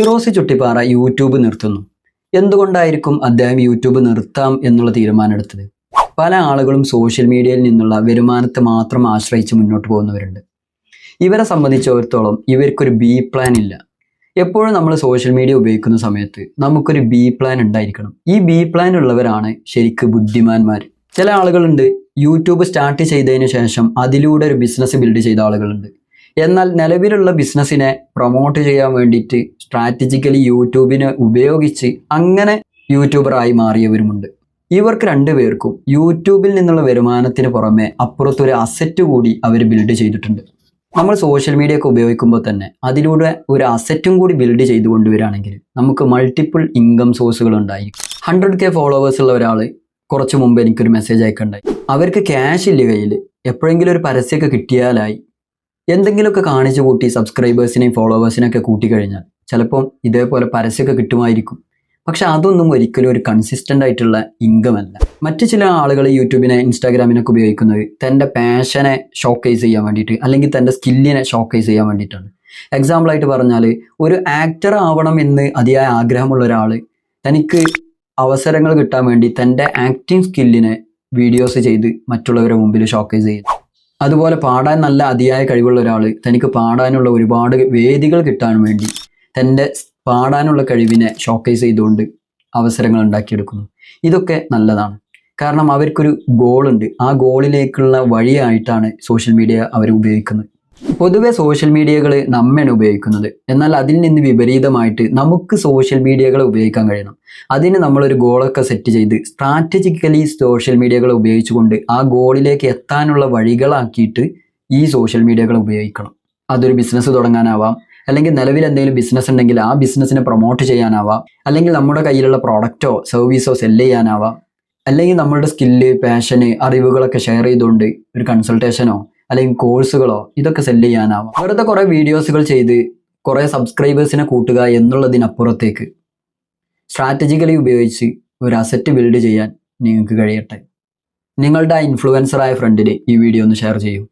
Firoz Chuttippara YouTube നിർത്തുന്നു. എന്തുകൊണ്ടായിരിക്കും അദ്ദേഹം യൂട്യൂബ് നിർത്താം എന്നുള്ള തീരുമാനമെടുത്തത് പല ആളുകളും സോഷ്യൽ മീഡിയയിൽ നിന്നുള്ള വരുമാനത്തെ മാത്രം ആശ്രയിച്ച് മുന്നോട്ട് പോകുന്നവരുണ്ട്. ഇവരെ സംബന്ധിച്ചിടത്തോളം ഇവർക്കൊരു ബി പ്ലാൻ ഇല്ല. എപ്പോഴും നമ്മൾ സോഷ്യൽ മീഡിയ ഉപയോഗിക്കുന്ന സമയത്ത് നമുക്കൊരു ബി പ്ലാൻ ഉണ്ടായിരിക്കണം. ഈ ബി പ്ലാൻ ഉള്ളവരാണ് ശരിക്ക് ബുദ്ധിമാന്മാർ ചില ആളുകളുണ്ട് യൂട്യൂബ് സ്റ്റാർട്ട് ചെയ്തതിന് ശേഷം അതിലൂടെ ഒരു ബിസിനസ് ബിൽഡ് ചെയ്ത ആളുകളുണ്ട്. എന്നാൽ നിലവിലുള്ള ബിസിനസ്സിനെ പ്രൊമോട്ട് ചെയ്യാൻ വേണ്ടിയിട്ട് സ്ട്രാറ്റജിക്കലി യൂട്യൂബിനെ ഉപയോഗിച്ച് അങ്ങനെ യൂട്യൂബറായി മാറിയവരുമുണ്ട്. ഇവർക്ക് രണ്ടുപേർക്കും യൂട്യൂബിൽ നിന്നുള്ള വരുമാനത്തിന് പുറമെ അപ്പുറത്തൊരു അസറ്റ് കൂടി അവർ ബിൽഡ് ചെയ്തിട്ടുണ്ട്. നമ്മൾ സോഷ്യൽ മീഡിയ ഒക്കെ ഉപയോഗിക്കുമ്പോൾ തന്നെ അതിലൂടെ ഒരു അസറ്റും കൂടി ബിൽഡ് ചെയ്തു കൊണ്ടുവരികയാണെങ്കിൽ നമുക്ക് മൾട്ടിപ്പിൾ ഇൻകം സോഴ്സുകൾ ഉണ്ടായി ഹൺഡ്രഡ് കെ ഫോളോവേഴ്സ് ഉള്ള ഒരാൾ കുറച്ച് മുമ്പ് എനിക്കൊരു മെസ്സേജ് അയക്കണ്ടായി. അവർക്ക് ക്യാഷ് ഇല്ല കയ്യിൽ എപ്പോഴെങ്കിലും ഒരു പരസ്യമൊക്കെ കിട്ടിയാലായി എന്തെങ്കിലുമൊക്കെ കാണിച്ചു കൂട്ടി സബ്സ്ക്രൈബേഴ്സിനെയും ഫോളോവേഴ്സിനെയൊക്കെ കൂട്ടിക്കഴിഞ്ഞാൽ ചിലപ്പം ഇതേപോലെ പരസ്യമൊക്കെ കിട്ടുമായിരിക്കും. പക്ഷെ അതൊന്നും ഒരിക്കലും ഒരു കൺസിസ്റ്റന്റ് ആയിട്ടുള്ള ഇൻകം അല്ല. മറ്റു ചില ആളുകൾ യൂട്യൂബിനെ ഇൻസ്റ്റാഗ്രാമിനൊക്കെ ഉപയോഗിക്കുന്നത് തന്റെ പാഷനെ ഷോക്കേസ് ചെയ്യാൻ വേണ്ടിയിട്ട് അല്ലെങ്കിൽ തന്റെ സ്കില്ലിനെ ഷോക്കേസ് ചെയ്യാൻ വേണ്ടിയിട്ടാണ്. എക്സാമ്പിളായിട്ട് പറഞ്ഞാൽ ഒരു ആക്ടർ ആവണം എന്ന് അതിയായ ആഗ്രഹമുള്ള ഒരാൾ തനിക്ക് അവസരങ്ങൾ കിട്ടാൻ വേണ്ടി തന്റെ ആക്ടിങ് സ്കില്ലിനെ വീഡിയോസ് ചെയ്ത് മറ്റുള്ളവരുടെ മുമ്പിൽ ഷോക്കേസ് ചെയ്യും അതുപോലെ പാടാൻ നല്ല അതിയായ കഴിവുള്ള ഒരാൾ തനിക്ക് പാടാനുള്ള ഒരുപാട് വേദികൾ കിട്ടാൻ വേണ്ടി തന്റെ പാടാനുള്ള കഴിവിനെ ഷോക്കേസ് ചെയ്തുകൊണ്ട് അവസരങ്ങൾ ഉണ്ടാക്കിയെടുക്കുന്നു. ഇതൊക്കെ നല്ലതാണ്. കാരണം അവർക്കൊരു ഗോളുണ്ട് ആ ഗോളിലേക്കുള്ള വഴിയായിട്ടാണ് സോഷ്യൽ മീഡിയ അവർ ഉപയോഗിക്കുന്നത്. പൊതുവെ സോഷ്യൽ മീഡിയകൾ നമ്മയാണ് ഉപയോഗിക്കുന്നത്. എന്നാൽ അതിൽ നിന്ന് വിപരീതമായിട്ട് നമുക്ക് സോഷ്യൽ മീഡിയകൾ ഉപയോഗിക്കാൻ കഴിയണം. അതിന് നമ്മളൊരു ഗോളൊക്കെ സെറ്റ് ചെയ്ത് സ്ട്രാറ്റജിക്കലി സോഷ്യൽ മീഡിയകൾ ഉപയോഗിച്ചുകൊണ്ട് ആ ഗോളിലേക്ക് എത്താനുള്ള വഴികളാക്കിയിട്ട് ഈ സോഷ്യൽ മീഡിയകൾ ഉപയോഗിക്കണം. അതൊരു ബിസിനസ് തുടങ്ങാനാവാം. അല്ലെങ്കിൽ നിലവിൽ എന്തെങ്കിലും ബിസിനസ് ഉണ്ടെങ്കിൽ ആ ബിസിനസ്സിനെ പ്രൊമോട്ട് ചെയ്യാനാവാം. അല്ലെങ്കിൽ നമ്മുടെ കയ്യിലുള്ള പ്രോഡക്റ്റോ സർവീസോ സെൽ ചെയ്യാനാവാം. അല്ലെങ്കിൽ നമ്മളുടെ സ്കില്ല് പാഷന് അറിവുകളൊക്കെ ഷെയർ ചെയ്തുകൊണ്ട് ഒരു കൺസൾട്ടേഷനോ അല്ലെങ്കിൽ കോഴ്സുകളോ ഇതൊക്കെ സെൽ ചെയ്യാനാവാം. വെറുതെ കുറേ വീഡിയോസുകൾ ചെയ്ത് കുറേ സബ്സ്ക്രൈബേഴ്സിനെ കൂട്ടുക എന്നുള്ളതിനപ്പുറത്തേക്ക് സ്ട്രാറ്റജിക്കലി ഉപയോഗിച്ച് ഒരു അസറ്റ് ബിൽഡ് ചെയ്യാൻ നിങ്ങൾക്ക് കഴിയട്ടെ. നിങ്ങളുടെ ഇൻഫ്ലുവൻസറായ ഫ്രണ്ടിന് ഈ വീഡിയോ ഒന്ന് ഷെയർ ചെയ്യൂ.